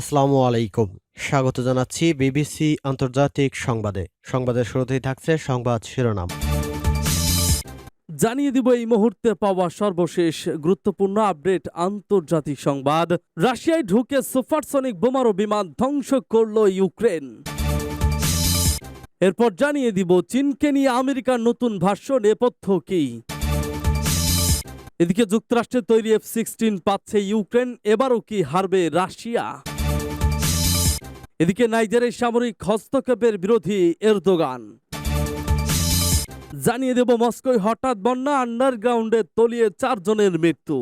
আসসালামু আলাইকুম। স্বাগত জানাচ্ছি বিবিসি আন্তর্জাতিক সংবাদে। সংবাদের শুরুতেই থাকছে সংবাদ শিরোনাম। জানিয়ে দিব এই মুহূর্তে পাওয়া সর্বশেষ গুরুত্বপূর্ণ আপডেট আন্তর্জাতিক সংবাদ। রাশিয়ায় ঢুকে সুপারসনিক বোমারো বিমান ধ্বংস করল ইউক্রেন। এরপর জানিয়ে দিব চীনকে নিয়ে আমেরিকার নতুন ভাষ্য নেপথ্য কি। এদিকে যুক্তরাষ্ট্রের তৈরি এফ সিক্সটিন পাচ্ছে ইউক্রেন, এবারও কি হারবে রাশিয়া? এদিকে নাইজারের সামরিক হস্তক্ষেপের বিরোধী এরদোগান। জানিয়ে দেব, মস্কোয় হঠাৎ বন্যা আন্ডারগ্রাউন্ডে তলিয়ে চারজনের মৃত্যু।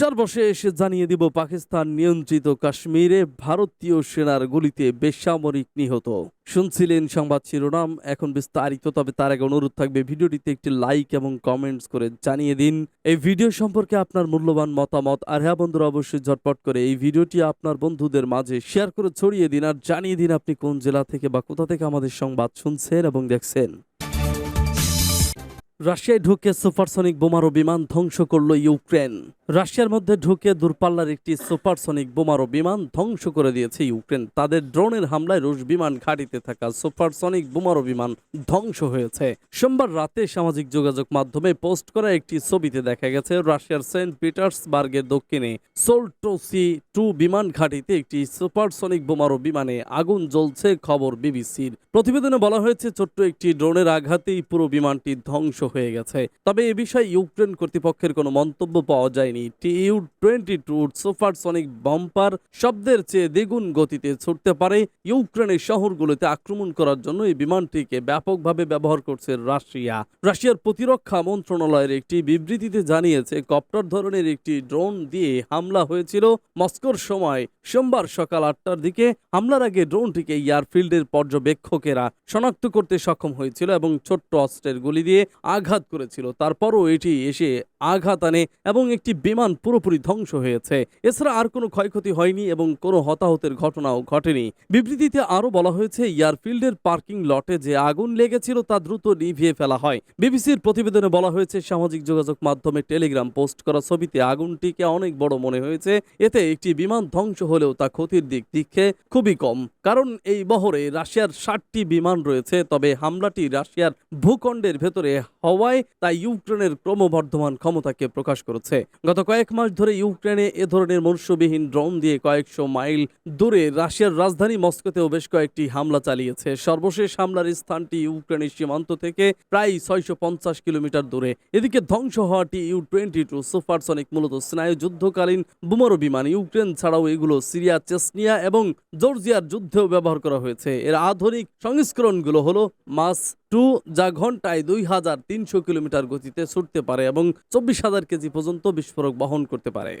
সর্বশেষ জানিয়ে দিব, পাকিস্তান নিয়ন্ত্রিত কাশ্মীরে ভারতীয় সেনার গুলিতে বেসামরিক নিহত। শুনছিলেন সংবাদ শিরোনাম, এখন বিস্তারিত, তবে তার আগে অনুরোধ থাকবে, ভিডিওটিতে একটি লাইক এবং কমেন্টস করে জানিয়ে দিন। এই ভিডিও সম্পর্কে আপনার মূল্যবান মতামত, আর হ্যাঁ বন্ধুরা, অবশ্যই ঝটপট করে এই ভিডিওটি আপনার বন্ধুদের মাঝে শেয়ার করে ছড়িয়ে দিন, আর জানিয়ে দিন আপনি কোন জেলা থেকে বা কোথা থেকে আমাদের সংবাদ শুনছেন এবং দেখছেন। রাশিয়ায় ঢুকে সুপারসনিক বোমারো বিমান ধ্বংস করল ইউক্রেন। রাশিয়ার মধ্যে ঢুকে দূরপাল্লার একটি সুপারসনিক বোমারো বিমান ধ্বংস করে দিয়েছে ইউক্রেন। তাদের ড্রোনের হামলায় রুশ বিমান ঘাঁটিতে থাকা সুপারসনিক বোমারো বিমান ধ্বংস হয়েছে। সোমবার রাতে সামাজিক যোগাযোগ মাধ্যমে পোস্ট করা একটি ছবিতে দেখা গেছে রাশিয়ার সেন্ট পিটার্সবার্গের দক্ষিণে সোলটোসি টু বিমান ঘাঁটিতে একটি সুপারসনিক বোমারো বিমানে আগুন জ্বলছে, খবর বিবিসির। প্রতিবেদনে বলা হয়েছে, ছোট্ট একটি ড্রোনের আঘাতেই পুরো বিমানটি ধ্বংস হয়ে গেছে। তবে এ বিষয়ে ইউক্রেন কর্তৃপক্ষের কোনো মন্তব্য পাওয়া যায়নি। TU twenty two supersonic bomber শব্দের চেয়ে দ্বিগুণ গতিতে ছুটতে পারে ইউক্রেনের শহরগুলোতে আক্রমণ করার জন্য এই বিমানটিকে ব্যাপকভাবে ব্যবহার করছে রাশিয়া। রাশিয়ার প্রতিরক্ষা মন্ত্রণালয়ের একটি বিবৃতিতে জানিয়েছে, কপ্টার ধরনের একটি ড্রোন দিয়ে হামলা হয়েছিল মস্কোর সময় সোমবার সকাল আটটার দিকে। হামলার আগে ড্রোনটিকে এয়ারফিল্ডের পর্যবেক্ষকেরা শনাক্ত করতে সক্ষম হয়েছিল এবং ছোট্ট অস্ত্রের গুলি দিয়ে আঘাত করেছিল। তারপরও এটি এসে আঘাত আনে এবং একটি বিমান পুরোপুরি ধ্বংস হয়েছে। এছাড়া আর কোনো ক্ষয়ক্ষতি হয়নি এবং কোনো হতাহতের ঘটনাও ঘটেনি। বিবৃতিতে আরও বলা হয়েছে, এয়ারফিল্ডের পার্কিং লটে যে আগুন লেগেছিল তা দ্রুত নিভিয়ে ফেলা হয়। বিবিসির প্রতিবেদনে বলা হয়েছে, সামাজিক যোগাযোগ মাধ্যমে টেলিগ্রাম পোস্ট করা ছবিতে আগুনটিকে অনেক বড় মনে হয়েছে। এতে একটি বিমান ধ্বংস হলেও তা ক্ষতির দিক দিকে খুবই কম। কারণ এই বহরে রাশিয়ার ষাটটি বিমান রয়েছে, তবে হামলাটি রাশিয়ার ভূখণ্ডের ভেতরে হওয়ায় তা ইউক্রেনের ক্রমবর্ধমান ক্ষমতাকে প্রকাশ করেছে। গত কয়েক মাস ধরে ইউক্রেনে এ ধরনের মনুষ্যবিহীন ড্রোন দিয়ে কয়েকশো মাইল দূরে রাশিয়ার রাজধানী মস্কোতেও বেশ কয়েকটি হামলা চালিয়েছে। সর্বশেষ হামলার স্থানটি ইউক্রেনের সীমান্ত থেকে প্রায় ছয়শো পঞ্চাশ কিলোমিটার দূরে। এদিকে ধ্বংস হওয়াটি ইউ টোয়েন্টি টু সুপারসনিক মূলত স্নায়ু যুদ্ধকালীন বোমারো বিমান। ইউক্রেন ছাড়াও এগুলো সিরিয়া, চেসনিয়া এবং জর্জিয়ার যুদ্ধেও ব্যবহার করা হয়েছে। এর আধুনিক সংস্করণগুলো হলো মাস টু যা ঘন্টায় দুই হাজার তিনশো কিলোমিটার গতিতে ছুটতে পারে এবং চব্বিশ হাজার কেজি পর্যন্ত বিস্ফোরক বহন করতে পারে।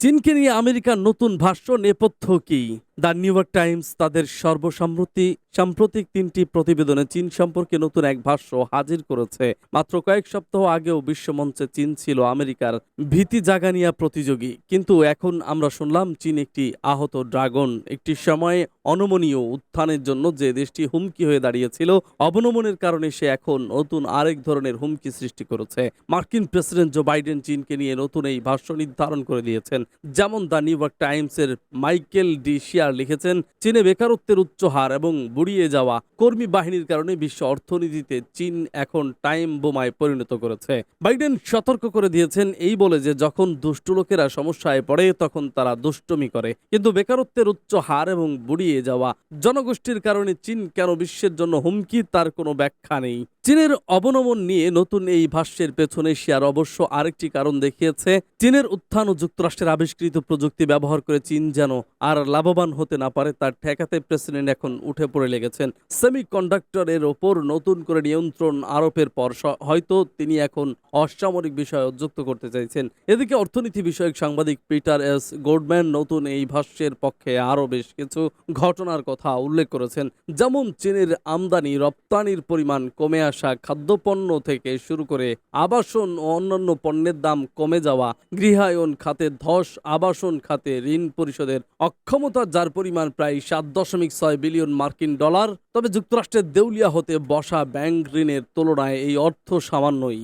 চীনকে নিয়ে আমেরিকার নতুন ভাষ্য নেপথ্য কি? দ্য নিউ ইয়র্ক টাইমস তাদের সর্বসম্মতি, সাম্প্রতিক তিনটি প্রতিবেদনে চীন সম্পর্কে নতুন এক ভাষ্য হাজির করেছে। মাত্র কয়েক সপ্তাহ আগেও বিশ্বমঞ্চে চীন ছিল আমেরিকার ভীতি জাগানিয়া প্রতিযোগী। কিন্তু এখন আমরা শুনলাম চীন একটি আহত ড্রাগন, একটি সময়ে অনমনীয় উত্থানের জন্য যে দেশটি হুমকি হয়ে দাঁড়িয়েছিল, অবনমনের কারণে সে এখন নতুন আরেক ধরনের হুমকি সৃষ্টি করেছে। মার্কিন প্রেসিডেন্ট জো বাইডেন চীনকে নিয়ে নতুন এই ভাষ্য নির্ধারণ করে দিয়েছেন। যেমন দ্য নিউ ইয়র্ক টাইমসের মাইকেল ডি শিয়ার লিখেছেন, চীনে বেকারত্বের উচ্চ হার এবং বুড়িয়ে যাওয়া কর্মী বাহিনীর কারণে বিশ্ব অর্থনীতিতে চীন এখন টাইম বোমায় পরিণত করেছে। বাইডেন সতর্ক করে দিয়েছেন এই বলে যে, যখন দুষ্টু লোকেরা সমস্যায় পড়ে, তখন তারা দুষ্টমি করে। কিন্তু বেকারত্বের উচ্চ হার এবং বুড়িয়ে যাওয়া জনগোষ্ঠীর কারণে চীন কেন বিশ্বের জন্য হুমকি, তার কোনো ব্যাখ্যা নেই। চীনের অবনমন নিয়ে নতুন এই ভাষ্যের পেছনে শেয়ার অবশ্য আরেকটি কারণ দেখিয়েছে, চীনের উত্থান ও যুক্তরাষ্ট্রের আবিষ্কৃত প্রযুক্তি ব্যবহার করে চীন যেন আর লাভবান হতে না পারে, তার ঠেকাতে প্রেসিডেন্ট এখন উঠে পড়ে লেগেছেন। সেমি কন্ডাক্টরের ওপর নতুন করে নিয়ন্ত্রণ আরোপের পর হয়তো তিনি এখন অসামরিক বিষয় যুক্ত করতে চাইছেন। এদিকে অর্থনীতি বিষয়ক সাংবাদিক পিটার এস গোল্ডম্যান নতুন এই ভাষ্যের পক্ষে আরও বেশ কিছু ঘটনার কথা উল্লেখ করেছেন। যেমন, চীনের আমদানি রপ্তানির পরিমাণ কমে আসা খাদ্যপণ্য থেকে শুরু করে আবাসন ও অন্যান্য পণ্যের দাম কমে যাওয়া, গৃহায়ন খাতে ধস, আবাসন খাতে ঋণ পরিশোধের অক্ষমতা যার পরিমাণ প্রায় সাত দশমিক ছয় বিলিয়ন মার্কিন ডলার। তবে যুক্তরাষ্ট্রের দেউলিয়া হতে বসা ব্যাংক ঋণের তুলনায় এই অর্থ সামান্যই।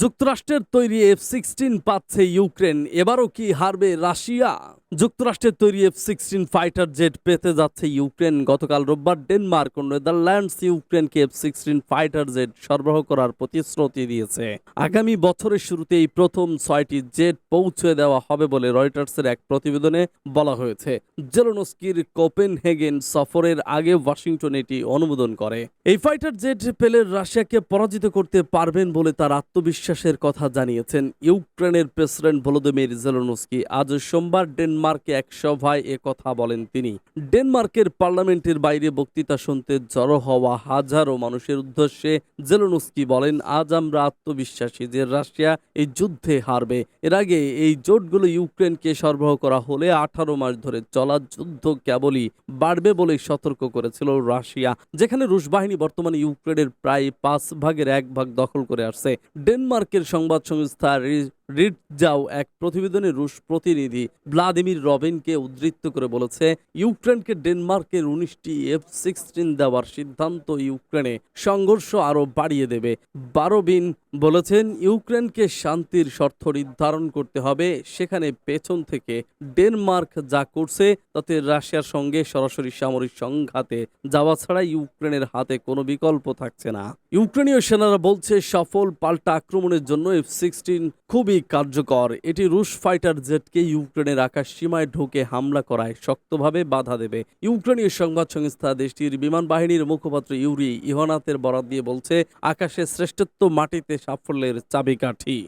যুক্তরাষ্ট্রের তৈরি এফ সিক্সটিন পাচ্ছে ইউক্রেন। এবারও কি হারবে রাশিয়া? যুক্তরাষ্ট্রের তৈরি এফ সিক্সটিন ফাইটার জেট পেতে যাচ্ছে ইউক্রেন। গতকাল রোববার ডেনমার্ক ও নেদারল্যান্ডস ইউক্রেনকে এফ সিক্সটিন ফাইটার জেট সরবরাহ করার প্রতিশ্রুতি দিয়েছে। আগামী বছরের শুরুতেই প্রথম ছয়টি জেট পৌঁছে দেওয়া হবে বলে রয়টার্সের এক প্রতিবেদনে বলা হয়েছে। জেলোনস্কির কোপেনহেগেন সফরের আগে ওয়াশিংটন এটি অনুমোদন করে। এই ফাইটার জেট পেলে রাশিয়াকে পরাজিত করতে পারবেন বলে তার আত্মবিশ্বাসের কথা জানিয়েছেন ইউক্রেনের প্রেসিডেন্ট ভলোদিমির জেলোনস্কি। আজ সোমবার ডেনমার্কে এক সভায় এ কথা বলেন তিনি। ডেনমার্কের পার্লামেন্টের বাইরে বক্তৃতা শুনতে জড়ো হওয়া হাজারো মানুষের উদ্দেশ্যে জেলোনস্কি বলেন, আজ আমরা আত্মবিশ্বাসী যে রাশিয়া এই যুদ্ধে হারবে। এর আগে এই জোটগুলো ইউক্রেনকে সরবরাহ করা হলে আঠারো মাস ধরে চলা যুদ্ধ কেবলই বাড়বে বলে সতর্ক করেছিল রাশিয়া, যেখানে রুশ বাহিনী বর্তমানে ইউক্রেনের প্রায় পাঁচ ভাগের এক ভাগ দখল করে আসছে। ডেনমার্কের সংবাদ সংস্থা রিটজাও এক প্রতিবেদনে রুশ প্রতিনিধি ভ্লাদিমির রবিনকে উদ্ধৃত করে বলেছে, ইউক্রেনকে ডেনমার্কের উনিশটি এফ সিক্সটিন দেওয়ার সিদ্ধান্ত ইউক্রেনে সংঘর্ষ আরও বাড়িয়ে দেবে। বারোবিন বলেছেন, ইউক্রেনকে শান্তির শর্ত নির্ধারণ করতে হবে। সেখানে পেছন থেকে ডেনমার্ক যা করছে, তাতে রাশিয়ার সঙ্গে সরাসরি সামরিক সংঘাতে যাওয়া ছাড়া ইউক্রেনের হাতে কোনো বিকল্প থাকছে না। ইউক্রেনীয় সেনারা বলছে, সফল পাল্টা আক্রমণের জন্য এফ সিক্সটিন খুবই কার্যকর। এটি রুশ ফাইটার জেটকে ইউক্রেনের আকাশ সীমায় ঢুকে হামলা করায় শক্তভাবে বাধা দেবে। ইউক্রেনীয় সংবাদ সংস্থা দেশটির বিমান বাহিনীর মুখপাত্র ইউরি ইহনাতের বরাদ দিয়ে বলছে, আকাশে শ্রেষ্ঠত্ব মাটিতে সাফল্যের চাবিকাঠি।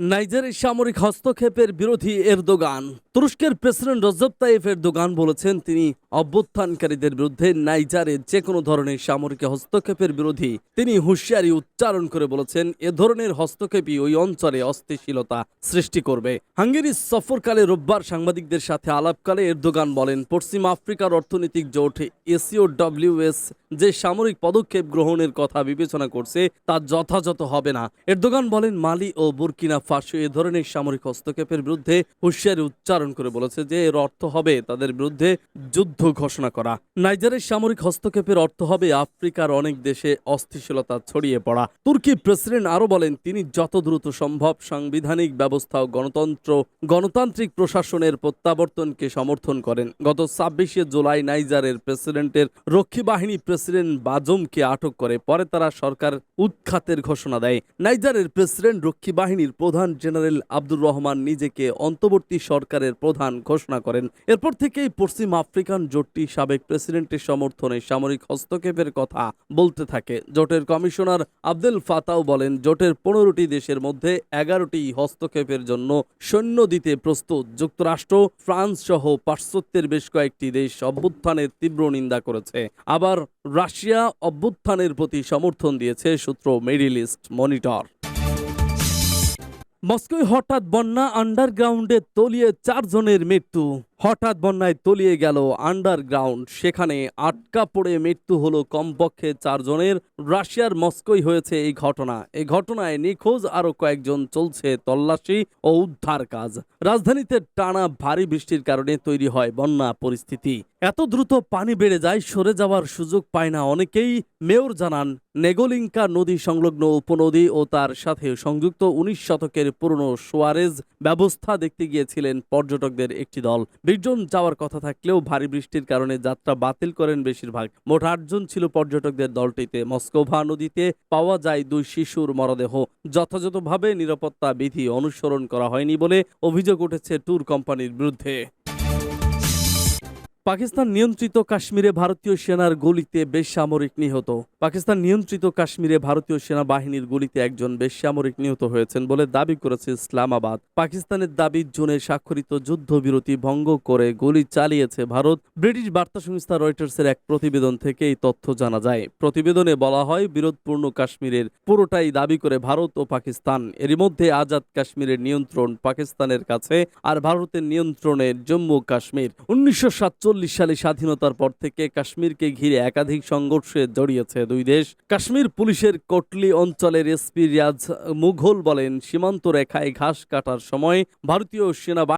নাইজারের সামরিক হস্তক্ষেপের বিরোধী এরদোগান। তুরস্কের প্রেসিডেন্ট রজব তাইফ এরদোগান বলেছেন তিনি অভ্যুত্থানকারীদের বিরুদ্ধে নাইজারে যে কোনো ধরনের সামরিক হস্তক্ষেপের বিরোধী। তিনি হুঁশিয়ারি উচ্চারণ করে বলেছেন, এ ধরনের হস্তক্ষেপই ওই অঞ্চলে অস্থিতিশীলতা সৃষ্টি করবে। হাঙ্গেরির সফরকালে রোববার সাংবাদিকদের সাথে আলাপকালে এরদোগান বলেন, পশ্চিম আফ্রিকার অর্থনৈতিক জোট এসিও ডব্লিউএস যে সামরিক পদক্ষেপ গ্রহণের কথা বিবেচনা করছে, তা যথাযথ হবে না। এরদোগান বলেন, মালি ও বুরকিনা ফাসো এ ধরনের সামরিক হস্তক্ষেপের বিরুদ্ধে হুঁশিয়ারি উচ্চারণ করে বলেছে যে এর অর্থ হবে তাদের বিরুদ্ধে যুদ্ধ ঘোষণা করা। নাইজারের সামরিক হস্তক্ষেপের অর্থ হবে আফ্রিকার অনেক দেশে অস্থিতিশীলতা ছড়িয়ে পড়া। তুর্কি প্রেসিডেন্ট আরও বলেন, তিনি যত দ্রুত সম্ভব সাংবিধানিক ব্যবস্থা ও গণতন্ত্র, গণতান্ত্রিক প্রশাসনের প্রত্যাবর্তনকে সমর্থন করেন। গত ছাব্বিশে জুলাই নাইজারের প্রেসিডেন্টের রক্ষী বাহিনী প্রেসিডেন্ট বাজমকে আটক করে, পরে তারা সরকার উৎখাতের ঘোষণা দেয়। নাইজারের প্রেসিডেন্ট রক্ষী বাহিনীর প্রধান জেনারেল আব্দুর রহমান নিজেকে অন্তর্বর্তী সরকারের প্রধান ঘোষণা করেন। এরপর থেকেই পশ্চিম আফ্রিকান জোটটি সাবেক প্রেসিডেন্টের সমর্থনে সামরিক হস্তক্ষেপের কথা বলতে থাকে। জোটের কমিশনার আব্দুল ফাতাও বলেন, জোটের পনেরোটি দেশের মধ্যে এগারোটি হস্তক্ষেপের জন্য সৈন্য দিতে প্রস্তুত। যুক্তরাষ্ট্র, ফ্রান্স সহ পাশ্চাত্যের বেশ কয়েকটি দেশ অভ্যুত্থানের তীব্র নিন্দা করেছে। আবার রাশিয়া অভ্যুত্থানের প্রতি সমর্থন দিয়েছে, সূত্র মিডিল ইস্ট মনিটর। মস্কোয় হঠাৎ বন্যা আন্ডারগ্রাউন্ডে তলিয়ে চারজনের মৃত্যু। হঠাৎ বন্যায় তলিয়ে গেল আন্ডারগ্রাউন্ড সেখানে আটকা পড়ে মৃত্যু হলো কমপক্ষে চারজনের। রাশিয়ার মস্কোই হয়েছে এই ঘটনা। এই ঘটনায় নিখোঁজ আরও কয়েকজন চলছে তল্লাশি ও উদ্ধার কাজ। রাজধানীতে টানা ভারী বৃষ্টির কারণে তৈরি হয় বন্যা পরিস্থিতি। এত দ্রুত পানি বেড়ে যায়, সরে যাওয়ার সুযোগ পায় না অনেকেই। মেয়র জানান, নেগোলিঙ্কা নদী সংলগ্ন উপনদী ও তার সাথে সংযুক্ত উনিশ শতকের পুরনো সোয়ারেজ ব্যবস্থা দেখতে গিয়েছিলেন পর্যটকদের একটি দল। বিশজন যাওয়ার কথা থাকলেও ভারী বৃষ্টির কারণে যাত্রা বাতিল করেন বেশিরভাগ। মোট আটজন ছিল পর্যটকদের দলটিতে। মস্কোভা নদীতে পাওয়া যায় দুই শিশুর মরদেহ। যথাযথভাবে নিরাপত্তা বিধি অনুসরণ করা হয়নি বলে অভিযোগ উঠেছে ট্যুর কোম্পানির বিরুদ্ধে। পাকিস্তান নিয়ন্ত্রিত কাশ্মীরে ভারতীয় সেনার গুলিতে বেসামরিক নিহত। পাকিস্তান নিয়ন্ত্রিত কাশ্মীরে ভারতীয় সেনাবাহিনীর গুলিতে একজন বেসামরিক নিহত হয়েছেন বলে দাবি করেছে ইসলামাবাদ। পাকিস্তানের দাবি, জুনে স্বাক্ষরিত যুদ্ধবিরতি ভঙ্গ করে গুলি চালিয়েছে ভারত। ব্রিটিশ বার্তা সংস্থা রয়টার্সের এক প্রতিবেদন থেকে এই তথ্য জানা যায়। প্রতিবেদনে বলা হয়, বিরোধপূর্ণ কাশ্মীরের পুরোটাই দাবি করে ভারত ও পাকিস্তান। এরই মধ্যে আজাদ কাশ্মীরের নিয়ন্ত্রণ পাকিস্তানের কাছে আর ভারতের নিয়ন্ত্রণে জম্মু কাশ্মীর। উনিশশো সাতচল্লিশ সালে স্বাধীনতার পর থেকে কাশ্মীরকে ঘিরে একাধিক সংঘর্ষে জড়িয়েছে দুই দেশ। কাশ্মীর পুলিশের কোটলি অঞ্চলের এসপি রিয়াজ মুঘল বলেন, সীমান্ত রেখায় ঘাস কাটার সময় ভারতীয় সেনাবাহিনী